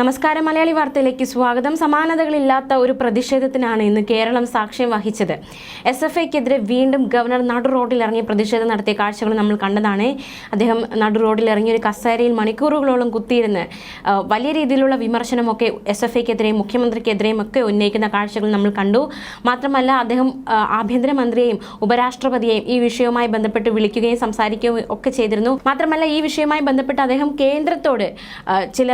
നമസ്കാരം മലയാളി വാർത്തയിലേക്ക് സ്വാഗതം. സമാനതകളില്ലാത്ത ഒരു പ്രതിഷേധത്തിനാണ് ഇന്ന് കേരളം സാക്ഷ്യം വഹിച്ചത്. എസ് എഫ് ഐക്കെതിരെ വീണ്ടും ഗവർണർ നടു റോഡിൽ ഇറങ്ങി പ്രതിഷേധം നടത്തിയ കാഴ്ചകൾ നമ്മൾ കണ്ടതാണ്. അദ്ദേഹം നടു റോഡിൽ ഇറങ്ങി ഒരു കസേരയിൽ മണിക്കൂറുകളോളം കുത്തിയിരുന്ന് വലിയ രീതിയിലുള്ള വിമർശനമൊക്കെ എസ് എഫ് ഐക്കെതിരെയും മുഖ്യമന്ത്രിക്കെതിരെയും ഒക്കെ ഉന്നയിക്കുന്ന കാഴ്ചകൾ നമ്മൾ കണ്ടു. മാത്രമല്ല അദ്ദേഹം ആഭ്യന്തരമന്ത്രിയെയും ഉപരാഷ്ട്രപതിയെയും ഈ വിഷയവുമായി ബന്ധപ്പെട്ട് വിളിക്കുകയും സംസാരിക്കുകയും ഒക്കെ ചെയ്തിരുന്നു. മാത്രമല്ല ഈ വിഷയവുമായി ബന്ധപ്പെട്ട് അദ്ദേഹം കേന്ദ്രത്തോട് ചില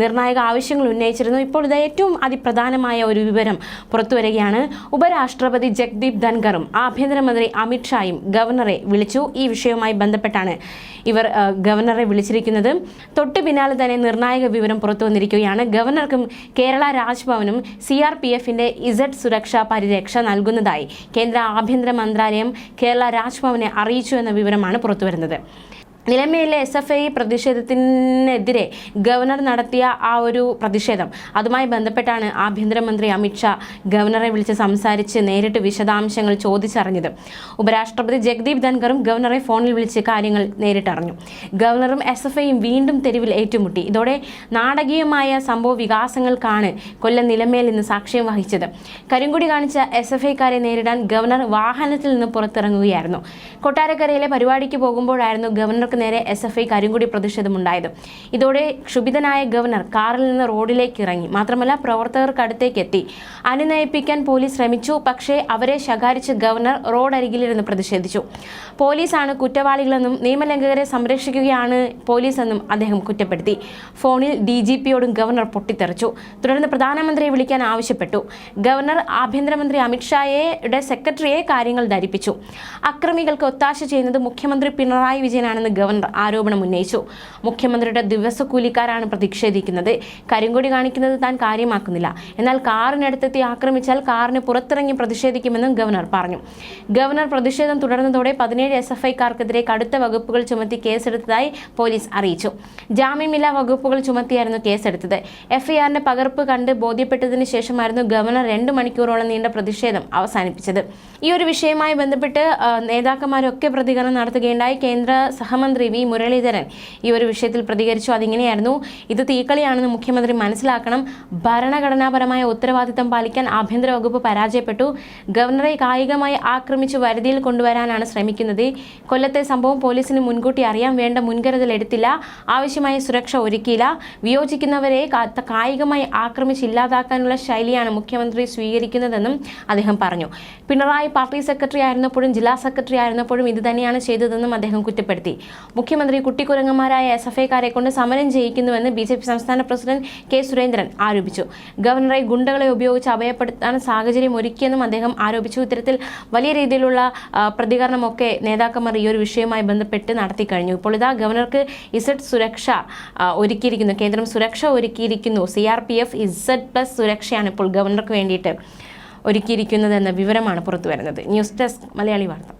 നിർണായക ആവശ്യങ്ങൾ ഉന്നയിച്ചിരുന്നു. ഇപ്പോൾ ഇത് ഏറ്റവും അതിപ്രധാനമായ ഒരു വിവരം പുറത്തു വരികയാണ്. ഉപരാഷ്ട്രപതി ജഗ്ദീപ് ധൻഖറും ആഭ്യന്തരമന്ത്രി അമിത്ഷായും ഗവർണറെ വിളിച്ചു. ഈ വിഷയവുമായി ബന്ധപ്പെട്ടാണ് ഇവർ ഗവർണറെ വിളിച്ചിരിക്കുന്നത്. തൊട്ടു പിന്നാലെ തന്നെ നിർണായക വിവരം പുറത്തു വന്നിരിക്കുകയാണ്. ഗവർണർക്കും കേരള രാജ്ഭവനും സി ആർ പി എഫിന്റെ ഇസഡ് സുരക്ഷാ പരിരക്ഷ നൽകുന്നതായി കേന്ദ്ര ആഭ്യന്തര മന്ത്രാലയം കേരള രാജ്ഭവനെ അറിയിച്ചു എന്ന വിവരമാണ് പുറത്തുവരുന്നത് നിലമേലെ എസ് എഫ് ഐ പ്രതിഷേധത്തിനെതിരെ ഗവർണർ നടത്തിയ ആ ഒരു പ്രതിഷേധം. അതുമായി ബന്ധപ്പെട്ടാണ് ആഭ്യന്തരമന്ത്രി അമിത്ഷാ ഗവർണറെ വിളിച്ച് സംസാരിച്ച് നേരിട്ട് വിശദാംശങ്ങൾ ചോദിച്ചറിഞ്ഞത്. ഉപരാഷ്ട്രപതി ജഗ്ദീപ് ധൻഖറും ഗവർണറെ ഫോണിൽ വിളിച്ച് കാര്യങ്ങൾ നേരിട്ടറിഞ്ഞു. ഗവർണറും എസ് എഫ് ഐയും വീണ്ടും തെരുവിൽ ഏറ്റുമുട്ടി. ഇതോടെ നാടകീയമായ സംഭവ വികാസങ്ങൾക്കാണ് കൊല്ലം നിലമേൽ ഇന്ന് സാക്ഷ്യം വഹിച്ചത്. കരിങ്കുടി കാണിച്ച എസ് എഫ് ഐക്കാരെ നേരിടാൻ ഗവർണർ വാഹനത്തിൽ നിന്ന് പുറത്തിറങ്ങുകയായിരുന്നു. കൊട്ടാരക്കരയിലെ പരിപാടിക്ക് പോകുമ്പോഴായിരുന്നു ഗവർണർക്ക് നേരെ എസ് എഫ് ഐ കരിങ്കുടി പ്രതിഷേധമുണ്ടായത്. ഇതോടെ ക്ഷുഭിതനായ ഗവർണർ കാറിൽ നിന്ന് റോഡിലേക്ക് ഇറങ്ങി. മാത്രമല്ല പ്രവർത്തകർക്ക് അടുത്തേക്ക് എത്തി അനുനയിപ്പിക്കാൻ പോലീസ് ശ്രമിച്ചു. പക്ഷേ അവരെ ശകാരിച്ച് ഗവർണർ റോഡരികിലിരുന്ന് പ്രതിഷേധിച്ചു. പോലീസാണ് കുറ്റവാളികളെന്നും നിയമലംഘകരെ സംരക്ഷിക്കുകയാണ് പോലീസെന്നും അദ്ദേഹം കുറ്റപ്പെടുത്തി. ഫോണിൽ ഡി ജി പിയോടും ഗവർണർ പൊട്ടിത്തെറിച്ചു. തുടർന്ന് പ്രധാനമന്ത്രിയെ വിളിക്കാൻ ആവശ്യപ്പെട്ടു. ഗവർണർ ആഭ്യന്തരമന്ത്രി അമിത്ഷായുടെ സെക്രട്ടറിയെ കാര്യങ്ങൾ ധരിപ്പിച്ചു. അക്രമികൾക്ക് ഒത്താശ ചെയ്യുന്നത് മുഖ്യമന്ത്രി പിണറായി വിജയനാണെന്ന് ഗവർണർ ആരോപണം ഉന്നയിച്ചു. മുഖ്യമന്ത്രിയുടെ ദിവസക്കൂലിക്കാരാണ് പ്രതിഷേധിക്കുന്നത്. കരിങ്കൊടി കാണിക്കുന്നത് താൻ കാര്യമാക്കുന്നില്ല. എന്നാൽ കാറിനടുത്തെത്തി ആക്രമിച്ചാൽ കാറിന് പുറത്തിറങ്ങി പ്രതിഷേധിക്കുമെന്നും ഗവർണർ പറഞ്ഞു. ഗവർണർ പ്രതിഷേധം തുടർന്നതോടെ പതിനേഴ് എസ് എഫ് ഐക്കാർക്കെതിരെ കടുത്ത വകുപ്പുകൾ ചുമത്തി കേസെടുത്തതായി പോലീസ് അറിയിച്ചു. ജാമ്യമില്ലാ വകുപ്പുകൾ ചുമത്തിയായിരുന്നു കേസെടുത്തത്. എഫ്ഐആറിന്റെ പകർപ്പ് കണ്ട് ബോധ്യപ്പെട്ടതിന് ശേഷമായിരുന്നു ഗവർണർ രണ്ട് മണിക്കൂറോളം നീണ്ട പ്രതിഷേധം അവസാനിപ്പിച്ചത്. ഈ ഒരു വിഷയവുമായി ബന്ധപ്പെട്ട് നേതാക്കന്മാരൊക്കെ പ്രതികരണം നടത്തുകയുണ്ടായി. കേന്ദ്ര സഹമന്ത്രി വി മുരളീധരൻ ഈ ഒരു വിഷയത്തിൽ പ്രതികരിച്ചു. അതിങ്ങനെയായിരുന്നു. ഇത് തീക്കളിയാണെന്ന് മുഖ്യമന്ത്രി മനസ്സിലാക്കണം. ഭരണഘടനാപരമായ ഉത്തരവാദിത്തം പാലിക്കാൻ ആഭ്യന്തര വകുപ്പ് പരാജയപ്പെട്ടു. ഗവർണറെ കായികമായി ആക്രമിച്ച് വരുതിയിൽ കൊണ്ടുവരാനാണ് ശ്രമിക്കുന്നത്. കൊല്ലത്തെ സംഭവം പോലീസിന് മുൻകൂട്ടി അറിയാം. വേണ്ട മുൻകരുതൽ എടുത്തില്ല. ആവശ്യമായ സുരക്ഷ ഒരുക്കിയില്ല. വിയോജിക്കുന്നവരെ കായികമായി ആക്രമിച്ച് ഇല്ലാതാക്കാനുള്ള ശൈലിയാണ് മുഖ്യമന്ത്രി സ്വീകരിക്കുന്നതെന്നും അദ്ദേഹം പറഞ്ഞു. പിണറായി പാർട്ടി സെക്രട്ടറി ആയിരുന്നപ്പോഴും ജില്ലാ സെക്രട്ടറി ആയിരുന്നപ്പോഴും ഇത് തന്നെയാണ് ചെയ്തതെന്നും അദ്ദേഹം കുറ്റപ്പെടുത്തി. മുഖ്യമന്ത്രി കുട്ടിക്കുരങ്ങന്മാരായ എസ് എഫ് ഐക്കാരെ കൊണ്ട് സമരം ചെയ്യിക്കുന്നുവെന്ന് ബി ജെ പി സംസ്ഥാന പ്രസിഡന്റ് കെ സുരേന്ദ്രൻ ആരോപിച്ചു. ഗവർണറെ ഗുണ്ടകളെ ഉപയോഗിച്ച് അഭയപ്പെടുത്താൻ സാഹചര്യം ഒരുക്കിയെന്നും അദ്ദേഹം ആരോപിച്ചു. ഇത്തരത്തിൽ വലിയ രീതിയിലുള്ള പ്രതികരണമൊക്കെ നേതാക്കന്മാർ ഈ ഒരു വിഷയവുമായി ബന്ധപ്പെട്ട് നടത്തി കഴിഞ്ഞു ഇപ്പോൾ ഇതാ ഗവർണർക്ക് ഇസഡ് സുരക്ഷ ഒരുക്കിയിരിക്കുന്നു. കേന്ദ്രം സുരക്ഷ ഒരുക്കിയിരിക്കുന്നു. C R P F Z plus സുരക്ഷയാണ് ഇപ്പോൾ ഗവർണർക്ക് വേണ്ടിയിട്ട് ഒരുക്കിയിരിക്കുന്നതെന്ന വിവരമാണ് പുറത്തു വരുന്നത് ന്യൂസ് ഡെസ്ക് മലയാളി വാർത്ത.